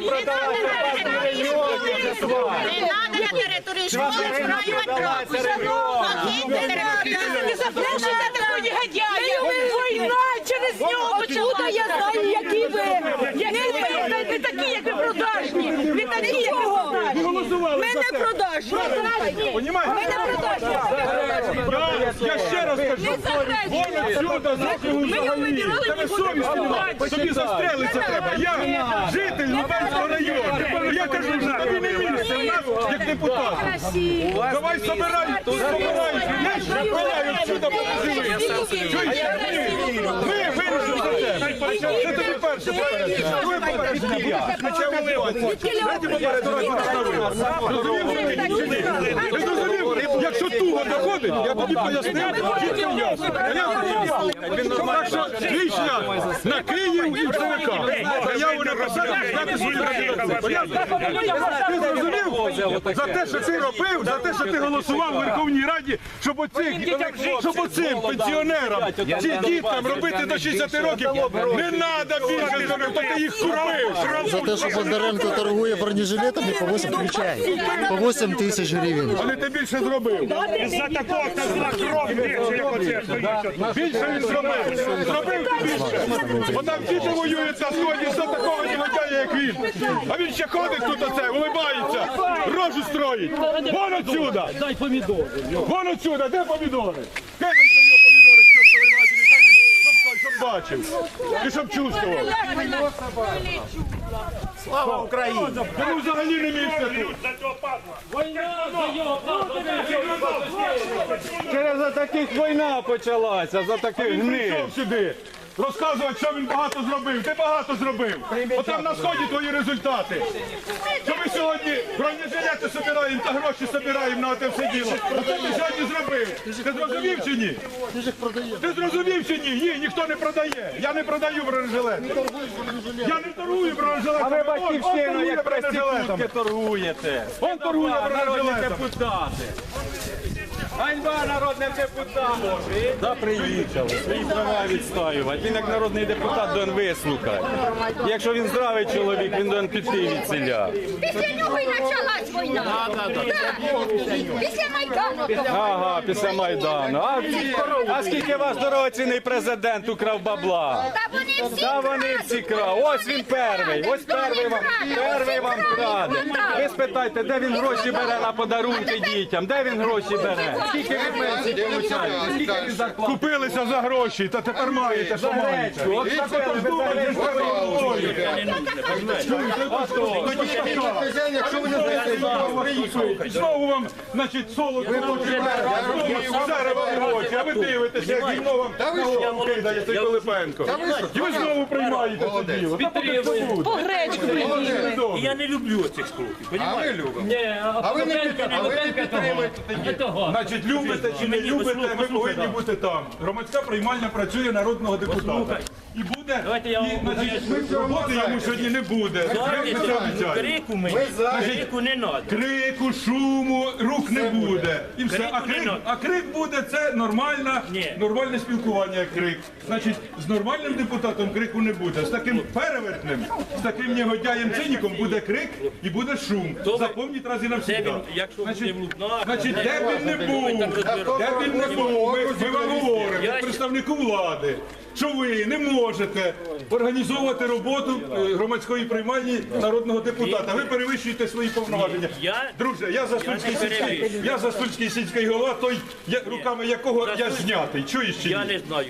яка продала Карпатський регіон, я. Не надо на території школи територію. Не запрошуйте такого негодяя! Війна через нього почала! я знаю, які ви! Які ви! Не такі, як ви продажні! Не такі, як ви продажні! Ми не продажні! Ми не продажні! Я ще раз кажу, Не заграйте! вон отсюда, Ми його вибирали, Тебе совість немає. Тобі застрелиться треба. Я житель Лубенського району. Я кажу, що тобі не місце в нас, як депутат. Давай собирай, собирай, отсюда, подожди. Чуєш? Ми вирішимо за тебе. Це тобі перше попередження. Друге попередження. Почав виливати. Третє попередження. Ти зрозумів? Якщо туго доходить, я тобі пояснив, і ясно. Так що твій шлях на Київ і в ЦВК. Заяву написати, знати свою кандидатуру. Ти зрозумів? За те, що ти робив, за те, що ти голосував у Верховній Раді, щоб оцих, щоб оцим пенсіонерам чи діткам робити до 60 років, не треба більше зробити, то ти їх курив. За те, що Бондаренко торгує бронежилетами по 8 включай. По 8 тисяч гривень. Але ти більше зробив. За такого козла кров більше. Більше він зробив. Зробив ти більше. Бо там діти воюють на сході за такого негодяя, як він. А він ще ходить тут оце, улибається, рожу строїть. Вон отсюда. Дай помідори. Вон отсюда, де помідори? Кидайте його помідори, що ви бачили, хай він- щоб, щоб бачив. І щоб чувствував. Слава Україні! Йому взагалі не місце тут. За цього падла. Через за таких війна почалася, за таких Він прийшов сюди. Розказувати, що він багато зробив. Ти багато зробив. Отам на сході твої результати. Що ми сьогодні бронежилети собираємо та гроші собираємо на те все діло. Оце ти сьогодні зробив. Ти зрозумів чи ні? Ти зрозумів чи ні? Ні, ніхто не продає. Я не продаю бронежилети. Я не торгую бронежилетами. А ви батьківщина, як проститутки торгуєте. Он торгує Народні бронежилетами. депутати. Ганьба народним депутатам. Да, приїхали. Свої права відстоювати. Він як народний депутат до вислухає. Якщо він здравий чоловік, він до піти від селя. Після нього і почалась війна. Після Майдану. Ага, після Майдану. А, а скільки вас дорогоцінний президент украв бабла? Та Та вони всі крали. Ось він перший. Ось перший вам, перший вам краде. Ви спитайте, де він гроші бере на подарунки дітям? Де він гроші бере? Скільки ви пенсій получаєте? Скільки він зарплати? Купилися за гроші, та тепер маєте, що маєте. От тепер ви берете Знову вам, значить, солод зараз вам гроші, а ви дивитеся, як гімно вам на голову кидає цей Пилипенко. Ви знову приймаєте тоді. буде. По гречку Добре. Я не люблю цих штуків, понімаєте? Ні, а ви не підтримуєте того. Значить, любите чи не любите, ви повинні бути там. Громадська приймальня працює народного депутата. І буде, Давайте я вам значить, роботи йому сьогодні не буде. Як ми це обіцяємо? Крику мені, крику не треба. Крику, шуму, рук не буде. І все. А Крику не крик, надо. а крик буде це нормальна, Ні. нормальне спілкування. як Крик. Значить, з нормальним депутатом крику не буде. З таким перевертним, з таким негодяєм циніком буде крик і буде шум. ви- Запомніть раз і він, якщо Значить, де б він не був, де б він не був, ми, ми вам говоримо, як представнику влади, що ви не можете організовувати роботу е, громадської приймальні народного депутата. Ви перевищуєте свої повноваження. Друже, я застульський не сільський, я застульський сільський голова, той руками якого я знятий. Чуєш чи ні? Я не знаю.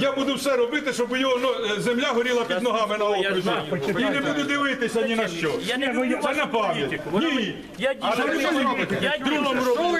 Я, буду все робити, щоб його ну, е, земля горіла під ногами на окрузі. І не буду дивитися ні на що. Я не люблю Це вашу на пам'ять. політику. Ні. Я ділом роблю.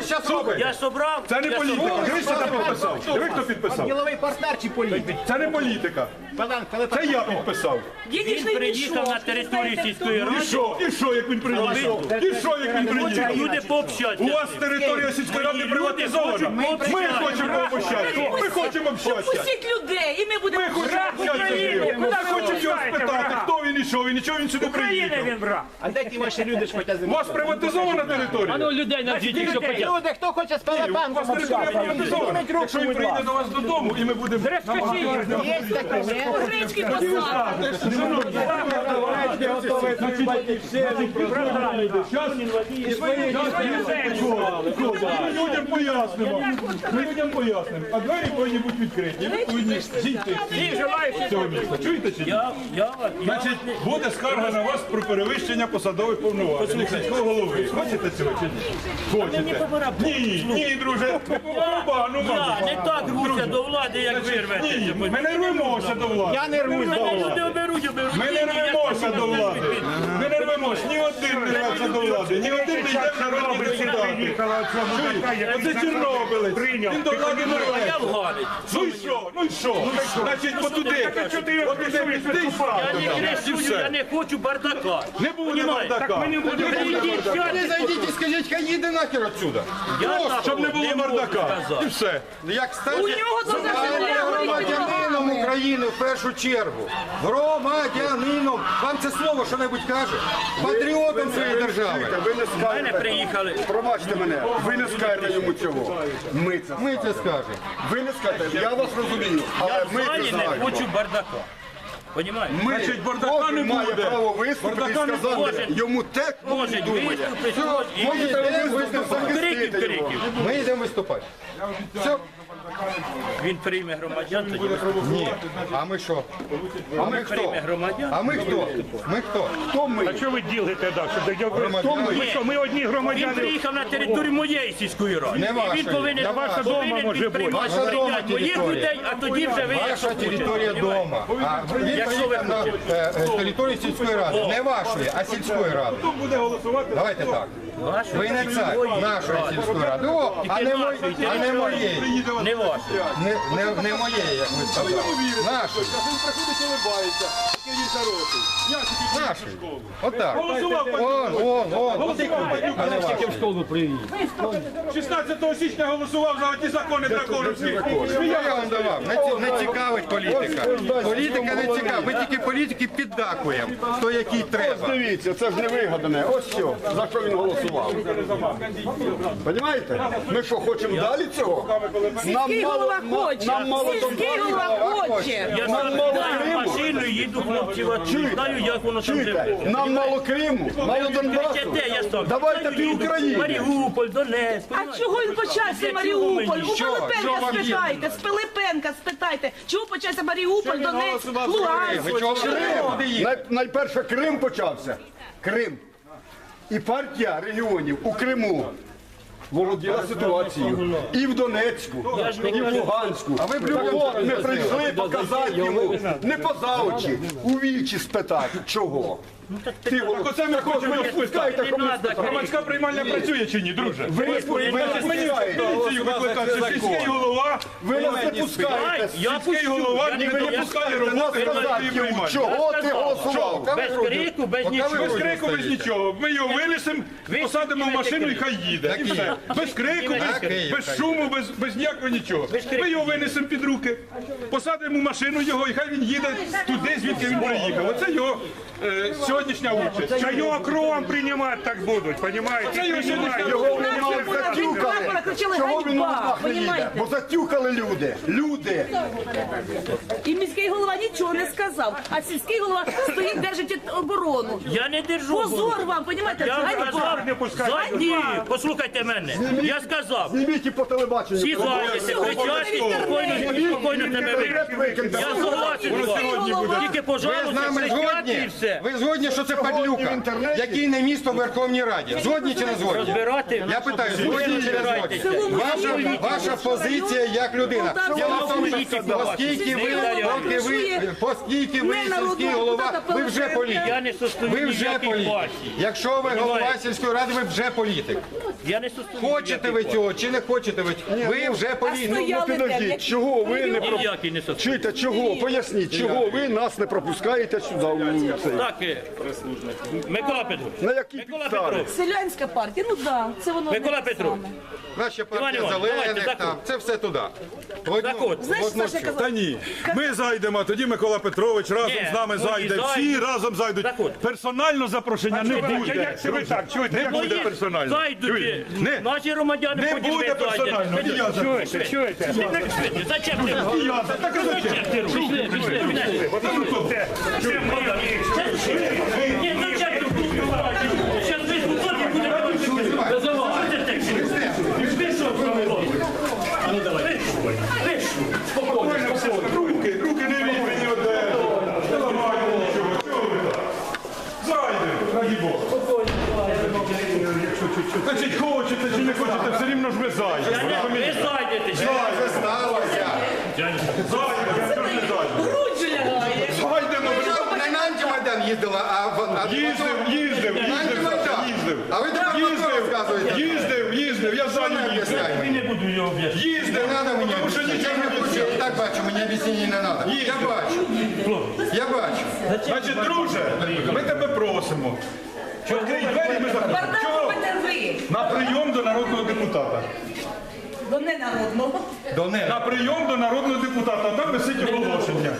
Я собрав. це не політика. Дивись, хто підписав. Диви, хто підписав. Діловий партнер чи політик? Це не політика. Це я підписав. Він приїхав на територію сільської ради. І що? І що, як він приїхав? І що, як він приїхав? Люди пообщаться. У вас територія сільської ради приватизована. Ми хочемо общатися. Ми хочемо общатися. Пустіть людей, і ми будемо Ми хочемо общатися. Ми хочемо його спитати, хто він і що він, і чого він сюди приїхав. брат. А де ті ваші люди ж хочуть У вас приватизована територія? людей навчіть, що хотять. Люди, хто хоче з У вас територія общатися? Якщо він прийде до вас додому, і ми будемо намагатися Гречки посадки. Ми людям пояснимо. Ми людям пояснимо. А двері повинні бути відкриті. Ви повинні зійти з цього міста. Чуєте чи ні? Значить, буде скарга на вас про перевищення посадових повноважень сільського голови. Хочете цього чи ні? Хочете. Ні, ні, друже. Не так рвуся до влади, як ви. Ні, ми не рвемося до влади. Я не рвусь до влади. Ми не рвемося до влади. Ми не рвемося. Ні один не рветься до влади. Ні один не йде в народні депутати. Чуєте? Оце Чорнобилець. Він до влади не Я рветься. Ну і що? Ну і що? Значить, отуди. Отуди піди Я не не хочу бардака. Не буде бардака. Ви сядьте. зайдіть і скажіть, хай їде нахер отсюда. Я Щоб не було бардака. І все. Як стати У нього Стати громадянином України першу чергу. Громадянином. Вам це слово що-небудь каже? Патріотом своєї держави. Ви не скажете, приїхали. пробачте мене, ви не скажете йому цього. Ми це. Ми це скажемо. Ви не скажете, я вас розумію, але Я ми в це залі не знаємо. хочу бардака. Понімаєте? Ми, Значить, бардака кожен не має буде. право виступити Бардака і не сказати буде. йому те, що Може, він думає. виступить, і Можете ви виступити, криків, захистити його. криків. Ми йдемо виступати. Все. Він прийме громадян, тоді Ні. А ми що? А ми хто? прийме громадян. А ми хто? Ми хто? Хто ми? А що ви ділите так? Щоб Громадяни. ми що, ми одні Він громадяни. приїхав на територію моєї сільської ради. Не І вашої. він повинен, На ваша повинен дома може бути. Ваша дома прийняти моїх територія. людей, а тоді вже ви як Ваша хочете. територія вдома. А він Якщо ви приїхав на е, е, територію сільської ради. Не вашої, а сільської ради. Хто буде голосувати? Давайте так. Ви не цар нашої сільської ради. О, а не, мої, а не моєї. Не. Не, не, не моє, як ви сказали. Наше. Він приходить і улибається. Хороший. Я тільки Нашої. Отак. Голосував Вон, вон, вон. Голосував А не вашої. 16 січня голосував за ті закони драконовські. Я вам давав. Не, ці- не цікавить політика. Політика не цікавить. Ми тільки політики піддакуємо. Хто який треба. Дивіться, це ж не вигадане. Ось що, за що він голосував. Понімаєте? Ми що, хочемо далі цього? Сільський голова хоче. нам мало Сільський голова хоче. Я Нам мало Криму. їду хлопців, а знаю, як воно там живе. Нам мало Криму, мало Донбасу. Давайте пів. України. Маріуполь, Донецьк. А чого він почався Маріуполь? У Пилипенка спитайте, з Пилипенка спитайте. Чого почався Маріуполь, Донецьк, Луганськ? Най, найперше Крим почався. Крим. І партія регіонів у Криму володіла ситуацією. І в Донецьку, і в Луганську. А ви б Так от, ми прийшли показати йому, не поза очі, у вічі спитати, чого. Ти, Так оце ми хочемо Не Громадська приймальня працює чи ні, друже? Ви, не поліцію викликати, сільський голова, Ви нас не пускаєте. Сільський голова я не допускає роботи громадської приймальні. чого ти голосував. Без крику, без нічого. Без крику, без нічого. Ми його винесемо, посадимо в машину і хай їде. І все. Без крику, без, шуму, без, без ніякого нічого. Ми його винесемо під руки, посадимо в машину його і хай він їде туди, звідки він приїхав. Оце його е, сьогоднішня участь. Та його кровом приймати так будуть, понімаєте? Це його затюкали. Чого він у нас не їде? Бо затюкали люди. Люди. І міський голова нічого не сказав, а сільський голова стоїть, держить оборону. Я не держу. Позор вам, понімаєте? Я сказав, не пускайте. Ні, послухайте мене. Я сказав, Зніміть і по телебаченню. всі зайняті, кричать, спокійно, спокійно тебе вийде. Я согласен з вами. Тільки, Ви з пожалуйста, нами і згодні? Все. Ви згодні, що це падлюка, який не місто в Верховній Раді? Згодні чи не згодні? Розбирати. Я питаю, згодні чи не згодні? Ваша, ваша позиція як людина. Тому, що оскільки ви, поки ви, оскільки ви сільський голова, ви вже політик. Я не состою Ви вже ніяких політик. партій. Якщо ви голова сільської ради, ви вже політик. Я не состою Хочете ви цього чи не хочете ви? Ви вже політик. стояли Ну підождіть, чого ви не про... Ніякий не состою. Чуєте, чого? Поясніть, чого ви нас не пропускаєте сюди у цей? Так, е, Микола Петрович. На якій Микола підставі? Петрович. Селянська партія, ну да, це воно Микола не те Петрович. саме. Наша Іван партія давайте, зелених там, заходь. це все туди. В одну- Заходь. в Знаєш, одну Саша всю. казав, Та ні, ми зайдемо, а тоді Микола Петрович разом Ні, з нами ну, і зайде. Всі зайдуть. разом зайдуть. Заходь. Персонально запрошення не Як буде. це ви так? Чуєте? Не як буде Мої персонально. Зайдуть. Не, Наші громадяни не потім буде ви зайдете. персонально. І я запрошую. Чуєте? Чуєте? Швидше, Зачем ти? І я за- Так і зачем? Ти? Пішли, пішли, пішли. Це- моє. Ну. Значить, хочете чи не хочете, все рівно ж ви зайдете. Ви зайдете. Це сталося. Зайдемо, я ж не зайду. Грудь же лягає. Зайдемо. Ви що, не на антимайдан їздила, а в а Їздив, їздив, їздив, антимайдан. їздив. А ви тепер про розказуєте? Їздив, їздив, я в залі їздив. Я не буду його об'яснити. Не Їздив, треба мені тому що об'яснення. нічого Я не не хочу. Я так бачу, мені об'яснення не треба. Я бачу. Я бачу. Значить, друже, ми тебе просимо. Відкрий двері, ми заходимо. Бардак Чого? робите ви. На прийом до народного депутата. До ненародного. На прийом до народного депутата. Там висить оголошення.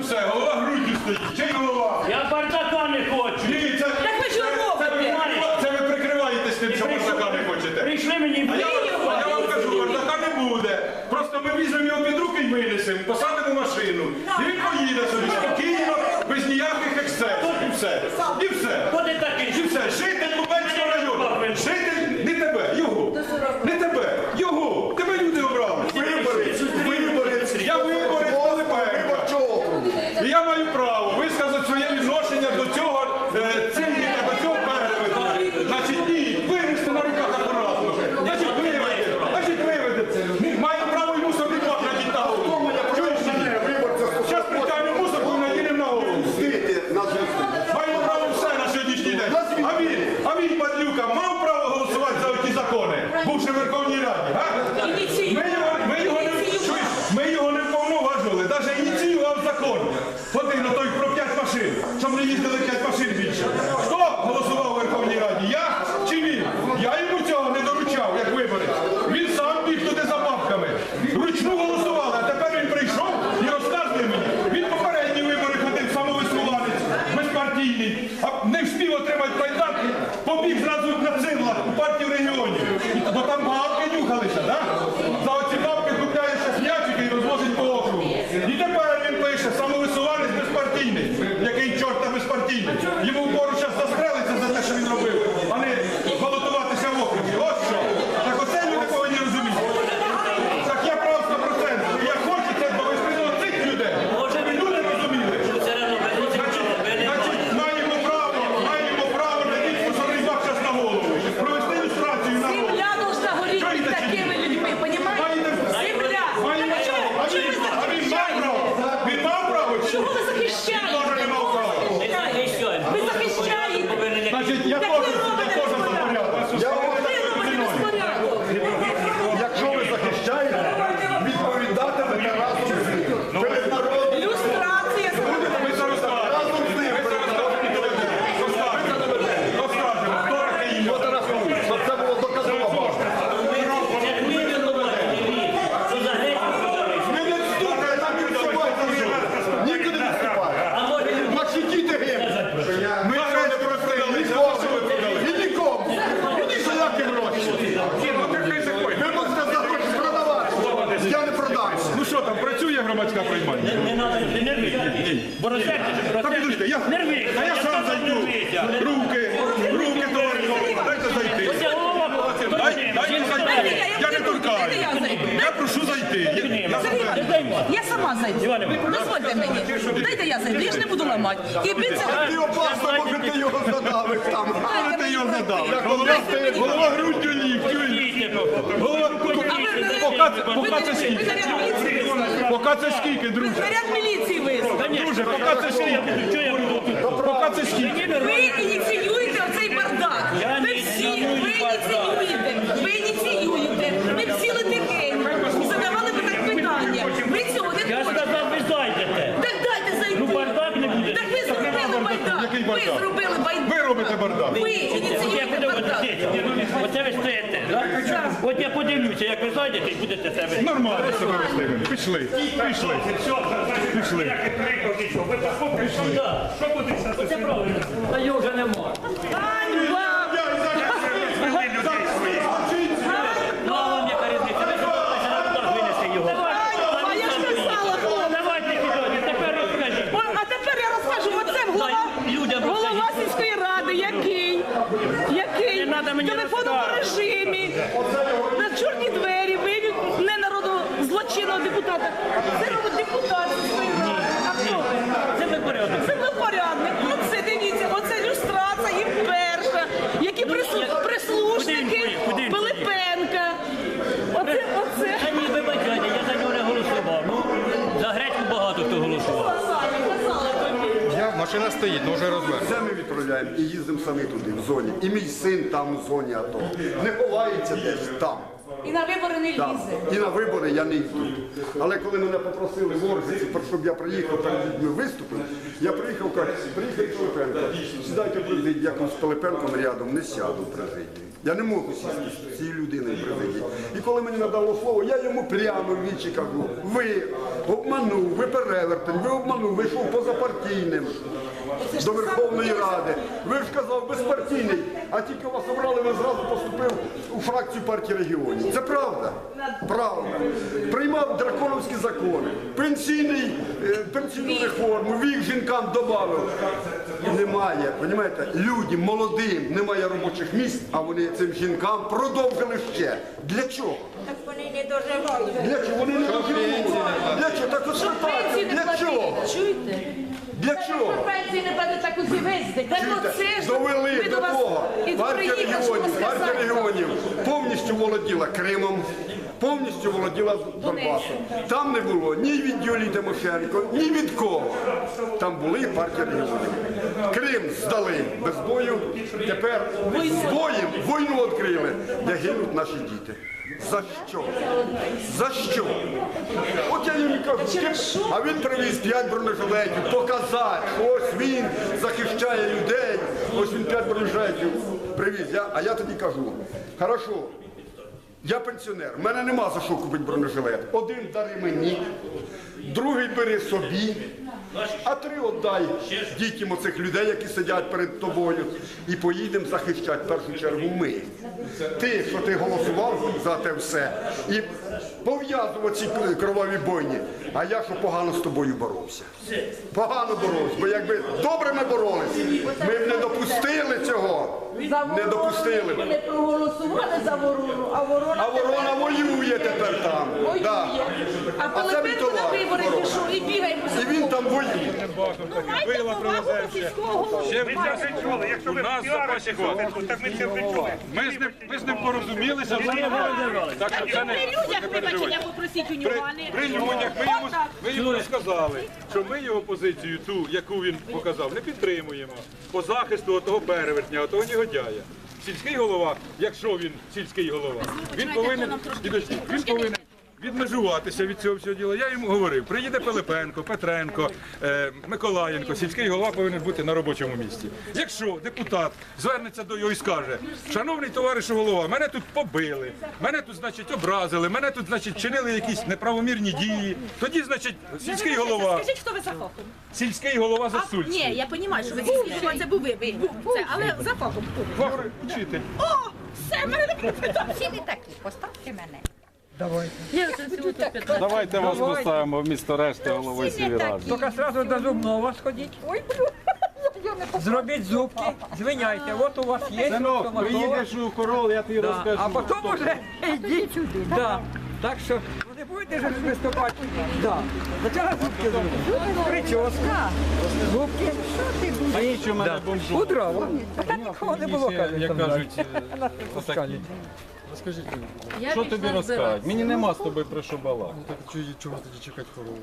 Все, голова груддю стоїть. Чий голова? Я бардака не хочу. Ні, це, Так ви що це, ви, робите? прикрива- це ви прикриваєтесь тим, що бардака не хочете. Прийшли мені. А я, а я вам кажу, бардака не буде. Просто ми візьмемо його під руки і винесемо, посадимо машину. І він поїде собі спокійно, без ніяких ексцесів. І все. І все. Хто ти такий? І все. Житель Лубенського району. Житель не тебе, його. Не тебе, його. Тебе люди обрали. Виборець, виборець. Я виборець Пилипенка. Виборчого округу. І я маю право висказати своє відношення до цього е, цинніка, до цього переводу. Значить, ні, винести на руках акуратно. Значить, виведе. Значить, виведе. Маю право і мусор відвод надіти на голову. Чуєш чи ні? Зараз притягнемо мусор, і надінемо на голову. Стійте на зв'язку. Маємо право все на сьогоднішній день. А він, а він, падлюка, мав право голосувати за ті закони, бувши в Верховній Раді. га? Ми його, ми його не чуєш, ми його не вповноважували, навіть ініціював закон. Один на той про 5 машин, щоб не їздили 5 машин більше. Хто голосував у Верховній Раді? Я чи він? Я йому цього не доручав, як виборець. Він сам біг туди за бабками. Вручну голосували, а тепер він прийшов і розказує мені. Він попередні вибори ходив самовисуванець, безпартійний, а не встиг отримати майдан, побіг зразу на цинла у партію регіонів. Бо там бабки нюхалися, да? За оці бабки купляє шахнячики і розвозить по округу. І тепер він пише самовисуванець безпартійний, який чорта безпартійний. Йому впору зараз застрелиться за те, що він робив, а не балотуватися в округі. Ось що. Так оце люди повинні розуміти. Так я просто про це. Я хочу це довести до цих людей. Щоб люди розуміли. Все одно ви Значить, маємо право, маємо право на дітку, що рибак зараз на голову. Провести ілюстрацію на голову. Земля должна горіти під такими людьми, понімаєте? Маєте Земля! Маємо А чого- право. А чого він, ви а він мав захищаєте? право? Він мав право? чи ні? Чого ви захищаєте? Він теж не мав права. Ви захищаєте! Значить, я Так теж, ви я робите теж за безпорядок. порядок. Я вам Ви робите безпорядок! Якщо ви захищаєте, відповідатимете разом з ним. Перед народом Люстрація! Ми це розкажемо. разом з ним. перед народом. Розкажемо. Розкажемо. Хто такий є. От рахуй, щоб це було доказово. Ми не стукає, там і вступайте вже. Нікуди не вступає. Наші діти гинуть. Ми цього не просили. І нікому. І ні за які гроші. Ви можете захочете продавати. Я не продамся. Ну що там, працює громадська приймальня? Не треба, не нервуйся. Борозяки, Та підожди, я, Нервуйся. та я сам зайду. Руки, руки, товариш, дайте зайти. Це голова була. Дай, дайте зайти. Я не торкаю. я зайду. Я прошу зайти. Я- я зайду. Я сама зайду. Дозвольте мені. Дайте я зайду, я ж не буду Ти опасно, може ти його задавив там. Але ти його задавив? Голова, голова груддю чуєш? Голова, поки, поки це скільки? Поки це скільки, друже? Наряд міліції ви. Друже, поки це скільки? Поки це скільки? Ви ініціюєте Ви зробили байдак. Ви робите бардак. Ви ініціюєте бардак. Оце ви стоїте. От я подивлюся, як ви зайдете, будете себе. Нормально себе вести. Пішли. Пішли. Пішли. Пішли. Що буде? Це правильно. Та його вже нема. Ганьба! Це робить депутат ради. А? Це ми порядок. Це порядник. Оце дивіться, оце люстрація і перша, які прислу- прислушники Куди він поїхав? Куди він Пилипенка. Оце, оце. Та ні, вибачайте, я за нього не голосував. Ну, за гречку багато хто голосував. Я, машина стоїть, ну вже розвернути. Це ми відправляємо і їздимо самі туди, в зоні. І мій син там у зоні АТО. Не ховається десь там. І на вибори не Так. лізе. І на вибори я не йду. Але коли мене попросили в Орзиці, щоб я приїхав перед людьми виступив, я приїхав, кажу, приїхав Пилипенко. Сідайте в президію, я кажу, з Пилипенком рядом не сяду в президію. Я не можу сісти з цією людиною президії. І коли мені надало слово, я йому прямо в вічі кажу, ви обманув, ви перевертень, ви обманув, ви йшов позапартійним до Верховної Ради. Ви ж казав безпартійний, а тільки вас обрали, ви зразу поступив у фракцію партії регіонів. Це правда. Правда. Приймав драконовські закони, пенсійний, е, пенсійну реформу, вік жінкам додав. Немає, розумієте, людям молодим немає робочих місць, а вони цим жінкам продовжили ще. Для чого? Так вони не доживають. Для чого? Вони не доживуть. Для чого? Так от спитайте, для чого? Чуєте? Для чого? Пенсії не платять так усі везде. Так оце ж довели до того. і Партія регіонів, партія регіонів повністю володіла Кримом, повністю володіла Донбасом. Там не було ні від Юлії Тимошенко, ні від кого. Там були партія регіонів. Крим здали без бою. Тепер з боєм війну відкрили, де гинуть наші діти. За що? За що? От я їм кажу, а він привіз п'ять бронежилетів, показати, ось він захищає людей, ось він п'ять бронежилетів привіз. Я, а я тоді кажу, хорошо, я пенсіонер, в мене нема за що купити бронежилет. Один дари мені, другий бери собі, а три віддай дітям оцих людей, які сидять перед тобою, і поїдемо захищати в першу чергу ми. Ти, що ти голосував за те все, і пов'язував ці кроваві бойні, а я що погано з тобою боровся. Погано боровся, бо якби добре ми боролися, ми б не допустили цього. Не допустили б. Вони проголосували за ворону, а ворона А ворона воює тепер там. воює. Да. А Пилипенко на вибори пішов і бігає по І він там воює. Ну, майте повагу до сільського голови. Ви це вже чули. Якщо ви нас запасі то так ми це вже чули. Ми з ним, ми з ним порозумілися, все нормально. Так що це не При людях вибачення попросіть у нього, а не... при людях ми йому, ми йому сказали, що ми його позицію, ту, яку він показав, не підтримуємо по захисту того перевертня, того негодяя. Сільський голова, якщо він сільський голова, він повинен він повинен відмежуватися від цього всього діла. Я йому говорив, приїде Пилипенко, Петренко, е, Миколаєнко, сільський голова повинен бути на робочому місці. Якщо депутат звернеться до його і скаже, шановний товаришу голова, мене тут побили, мене тут, значить, образили, мене тут, значить, чинили якісь неправомірні дії, тоді, значить, сільський голова, Скажіть, хто ви за фахом? сільський голова А, Засульський. ні, я розумію, що ви сільський, це був ви, ви. Це, але за фахом хто? Вчитель. О, все, мене питання. Всі не такі, поставте мене. Давайте вас поставимо вмісто решти головою сільради. Тільки сразу до зубного сходіть. Ой, блю. Зробіть зубки, звиняйте, от у вас є Синок, стоматолог. приїдеш у корол, я тобі Да. розкажу. А потім уже йдіть сюди. Да. Так що ну, не будете ж виступати. Да. Спочатку зубки зробити. Прическа, зубки. А нічого мене Да. бомжу. Пудрово. Та нікого не було, каже. Як там, кажуть, да. Розкажіть. що тобі розказати? Мені нема з тобою про що балакати. Чого тоді чекати хорову?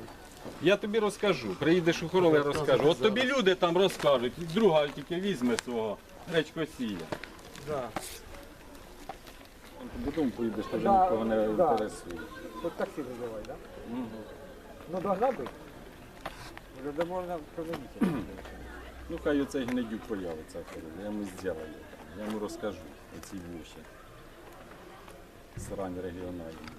Я тобі розкажу. Приїдеш у корол, я розкажу. От тобі люди там розкажуть. Друга тільки візьме свого речкосія. Да. Додому поїдеш, то вже Да, нікого не да. інтересує. Тут таксі визивай, да? Ну, должна бути. Вже де можна проводити. Ну хай оцей гнедюк появиться, король. я йому зроблю. Я йому розкажу оці вуші. Срань регіональна.